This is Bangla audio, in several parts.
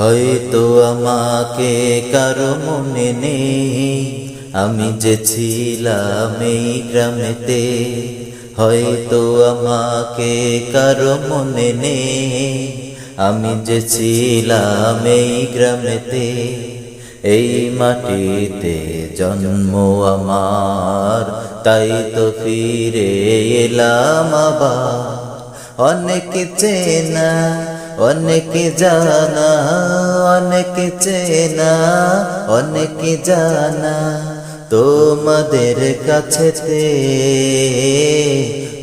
হয়তো আমাকে কারও মনে নেই। আমি যে ছিলাম এই গ্রামেতে, হয়তো আমাকে কারও মনে নেই। আমি যে ছিলাম এই গ্রামেতে, এই মাটিতে জন্ম আমার। তাই তো ফিরে এলাম আবার। অনেক চেনা অনেক জানা, অনেক চেনা, অনেক জানা তোমাদের কাছেতে।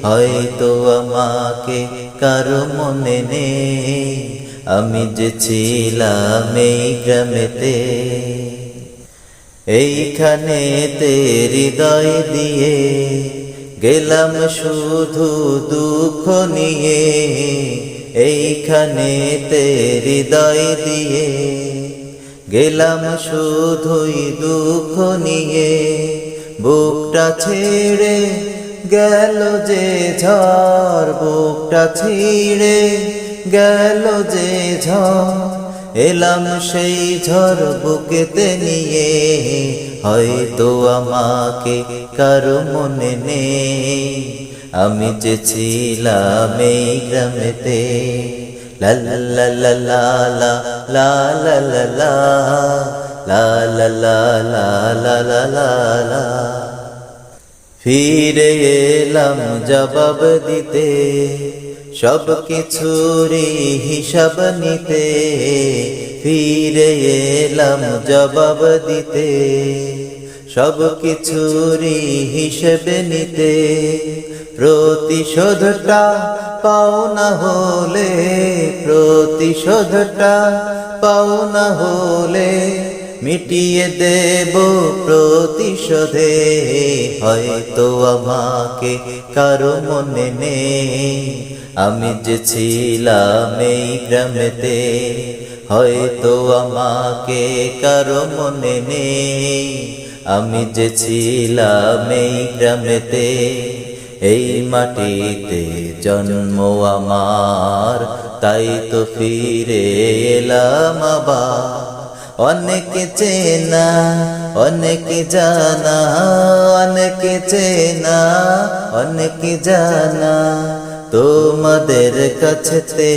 হয়তো আমাকে কারও মনে নেই, আমি যে ছিলাম এই গ্রামেতে। এইখানে হৃদয় দিয়ে গেলাম শুধু দুঃখ নিয়ে। এইখানে হৃদয় দিয়ে গেলাম শুধুই দুঃখ নিয়ে। বুকটা ছেড়ে গেল যে ঝড়, বুকটা ছিঁড়ে গেল যে ঝড়। এলাম সেই ঝড় বুকেতে নিয়ে হয়তো আমাকে কারও মনে নেই আমি যে ছিলাম এই গ্রামেতে লা লা লা লা লা লা লা লা লা লা লা ফিরে এলাম জবাব দিতে সব কিছুরই হিসাব নিতে ফিরে এলাম জবাব দিতে। সব কিছুরই হিসেব নিতে প্রতিশোধটা পাও না হলে, প্রতিশোধটা পাও না হলে মিটিয়ে দেব প্রতিশোধে। হয়তো আমাকে কারও মনে নেই। আমি যে ছিলাম এই গ্রামেতে, হয়তো আমাকে কারও মনে নেই। আমি যে ছিলাম এই গ্রামেতে, এই মাটিতে জন্ম আমার। তাই তো ফিরে এলাম আবার। অনেক চেনা অনেক জানা অনেক চেনা অনেক জানা তোমাদের কাছেতে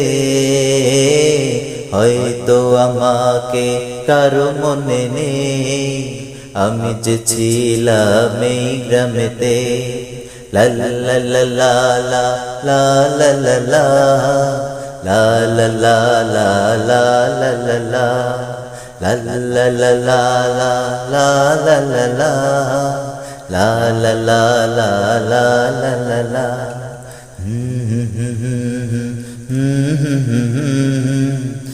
হয়তো আমাকে কারও মনে নেই আমি যে ছিলাম এই গ্রামেতে লা লা লা লা লা লা লা লা লা লা লা লা লা লা লা লা লা la la la la la la la la la la la la la la la la la hmm hmm hmm hmm hmm hmm hmm